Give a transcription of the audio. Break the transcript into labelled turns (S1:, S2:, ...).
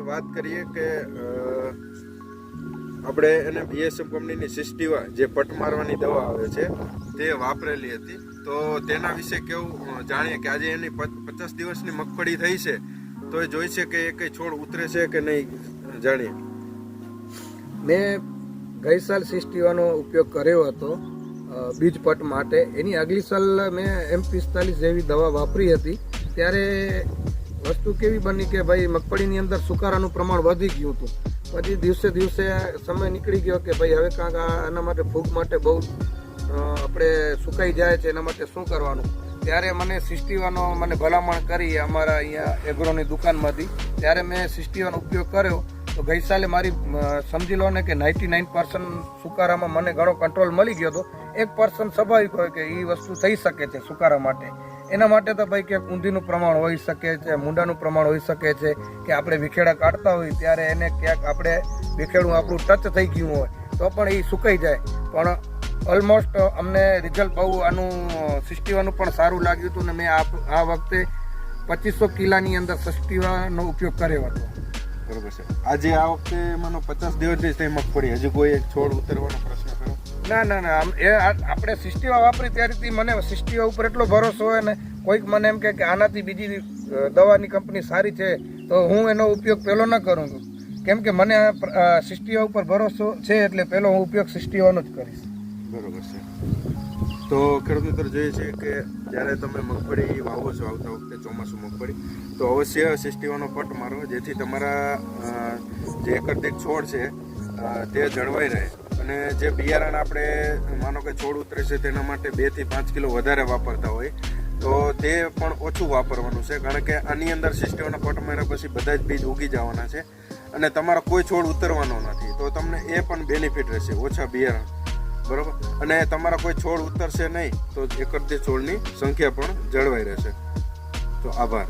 S1: વાત કરીએ કે આપણે એને બીએસએફ કંપનીની સિસ્ટીવા જે પટ મારવાની દવા આવે છે, તે વાપરેલી હતી. તો તેના વિશે કેવું જાણીએ કે આજે એની પચ- પચાસ દિવસની મગફળી થઈ છે. તો એ જોઈ છે કે એ કંઈ છોડ ઉતરે છે કે નહીં, જાણીએ.
S2: મેં ગઈ સાલ સિસ્ટીવાનો ઉપયોગ કર્યો હતો બીજપટ બીજ પટ માટે. એની આગલી સાલ મેં એમ પિસ્તાલીસ જેવી દવા વાપરી હતી. ત્યારે વસ્તુ કેવી બની કે ભાઈ મગફળીની અંદર સુકારાનું પ્રમાણ વધી ગયું હતું. પછી દિવસે દિવસે સમય નીકળી ગયો કે ભાઈ હવે કાંક એના માટે ફૂગ માટે બહુ આપણે સુકાઈ જાય છે, એના માટે શું કરવાનું? ત્યારે મને સિસ્ટીવાનો મને ભલામણ કરી અમારા અહીંયા એગ્રોની દુકાનમાંથી. ત્યારે મેં સિસ્ટીવાનો ઉપયોગ કર્યો. તો ગઈ સાલે મારી સમજી લો ને કે નાઇન્ટી નાઇન સુકારામાં મને ઘણો કંટ્રોલ મળી ગયો હતો. એક પર્સન્ટ સ્વાભાવિક હોય કે એ વસ્તુ થઈ શકે છે સુકારા માટે. એના માટે તો ભાઈ ક્યાંક ઊંધીનું પ્રમાણ હોઈ શકે છે, મૂંડાનું પ્રમાણ હોઈ શકે છે કે આપણે વિખેડા કાઢતા હોય ત્યારે એને ક્યાંક આપણે વિખેડું આપણું ટચ થઈ ગયું હોય તો પણ એ સુકાઈ જાય. પણ ઓલમોસ્ટ અમને રિઝલ્ટ બહુ આનું સિસ્ટીવાનું પણ સારું લાગ્યું હતું ને મેં આ વખતે પચીસો કિલાની અંદર સસ્ટીવાનો ઉપયોગ કર્યો હતો.
S1: બરોબર છે. આજે આ વખતે મને પચાસ દિવસની થઈ મગફળી. હજુ કોઈ છોડ ઉતરવાનો પ્રશ્ન
S2: ના ના ના એ આપણે સિસ્ટીવા વાપરી ત્યારેથી મને સિસ્ટીવા ઉપર એટલો ભરોસો હોય ને, કોઈક મને એમ કે આનાથી બીજી દવાની કંપની સારી છે, તો હું એનો ઉપયોગ પહેલો ન કરું છું. કેમ કે મને સિસ્ટીવા ઉપર ભરોસો છે એટલે પહેલો હું ઉપયોગ સિસ્ટીવાનો જ કરીશ.
S1: બરોબર છે. તો ખેડૂત મિત્રો જોઈએ છે કે જ્યારે તમે મગફળી વાવો છો આવતા વખતે, ચોમાસું મગફળી, તો અવશ્ય સિસ્ટીવાનો પટ મારો જેથી તમારા જે એકર દીઠ છોડ છે તે જળવાઈ રહે. અને જે બિયારણ આપણે માનો કે છોડ ઉતરે છે તેના માટે બેથી પાંચ કિલો વધારે વાપરતા હોય, તો તે પણ ઓછું વાપરવાનું છે. કારણ કે આની અંદર સિસ્ટમના પટ માર્યા પછી બધા જ બીજ ઉગી જવાના છે અને તમારો કોઈ છોડ ઉતરવાનો નથી. તો તમને એ પણ બેનિફિટ રહેશે, ઓછા બિયારણ. બરોબર? અને તમારા કોઈ છોડ ઉતરશે નહીં, તો એકરતી છોડની સંખ્યા પણ જળવાઈ રહેશે. તો આભાર.